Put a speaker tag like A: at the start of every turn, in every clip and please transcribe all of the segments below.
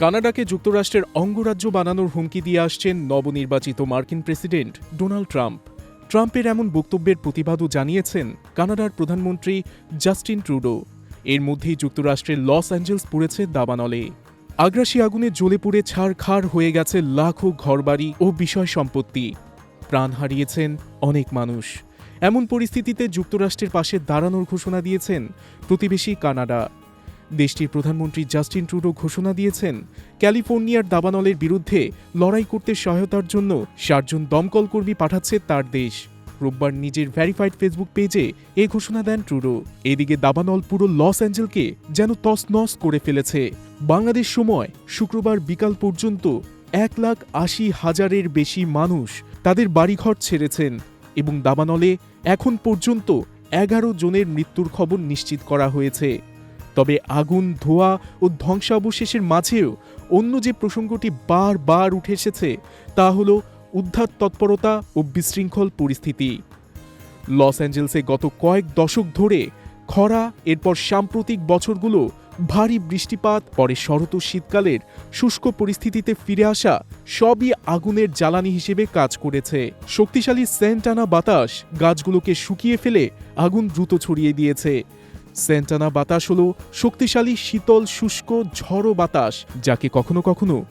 A: কানাডাকে যুক্তরাষ্ট্রের অঙ্গরাজ্য বানানোর হুমকি দিয়ে আসছেন নবনির্বাচিত মার্কিন প্রেসিডেন্ট ডোনাল্ড ট্রাম্প। ট্রাম্পের এমন বক্তব্যের প্রতিবাদও জানিয়েছেন কানাডার প্রধানমন্ত্রী জাস্টিন ট্রুডো। এর মধ্যেই যুক্তরাষ্ট্রের লস অ্যাঞ্জেলস পড়েছে দাবানলে। আগ্রাসী আগুনে জ্বলে পুড়ে ছাড়খাড় হয়ে গেছে লাখো ঘরবাড়ি ও বিষয় সম্পত্তি। প্রাণ হারিয়েছেন অনেক মানুষ। এমন পরিস্থিতিতে যুক্তরাষ্ট্রের পাশে দাঁড়ানোর ঘোষণা দিয়েছেন প্রতিবেশী কানাডা। দেশটির প্রধানমন্ত্রী জাস্টিন ট্রুডো ঘোষণা দিয়েছেন, ক্যালিফোর্নিয়ার দাবানলের বিরুদ্ধে লড়াই করতে সহায়তার জন্য ষাটজন দমকল কর্মী পাঠাচ্ছে তার দেশ। রোববার নিজের ভ্যারিফাইড ফেসবুক পেজে এ ঘোষণা দেন ট্রুডো। এদিকে দাবানল পুরো লস অ্যাঞ্জেলকে যেন তছনছ করে ফেলেছে। বাংলাদেশ সময় শুক্রবার বিকাল পর্যন্ত এক লাখ আশি হাজারের বেশি মানুষ তাদের বাড়িঘর ছেড়েছেন এবং দাবানলে এখন পর্যন্ত এগারো জনের মৃত্যুর খবর নিশ্চিত করা হয়েছে। তবে আগুন, ধোয়া ও ধ্বংসাবশেষের মাঝেও অন্য যে প্রসঙ্গটি বারবার উঠে এসেছে, তা হল উদ্ধার তৎপরতা ও বিশৃঙ্খল পরিস্থিতি। লস অ্যাঞ্জেলসে গত কয়েক দশক ধরে খরা, এরপর সাম্প্রতিক বছরগুলো ভারী বৃষ্টিপাত, পরে শরৎ শীতকালের শুষ্ক পরিস্থিতিতে ফিরে আসা সবই আগুনের জ্বালানি হিসেবে কাজ করেছে। শক্তিশালী সেন্টানা বাতাস গাছগুলোকে শুকিয়ে ফেলে আগুন দ্রুত ছড়িয়ে দিয়েছে। সেন্টানা বাতাস হল শক্তিশালী, শীতল, শুষ্ক, ঝড়ো বাতাস, যাকে কখনো কখনো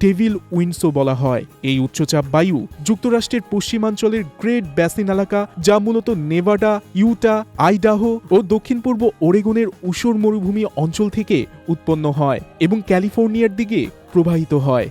A: ডেভিল উইন্ডসও বলা হয়। এই উচ্চচাপ বায়ু যুক্তরাষ্ট্রের পশ্চিমাঞ্চলের গ্রেট ব্যাসিন এলাকা, যা মূলত নেভাডা, ইউটা, আইডাহো ও দক্ষিণ পূর্ব ওরেগনের উষর মরুভূমি অঞ্চল থেকে উৎপন্ন হয় এবং ক্যালিফোর্নিয়ার দিকে প্রবাহিত হয়।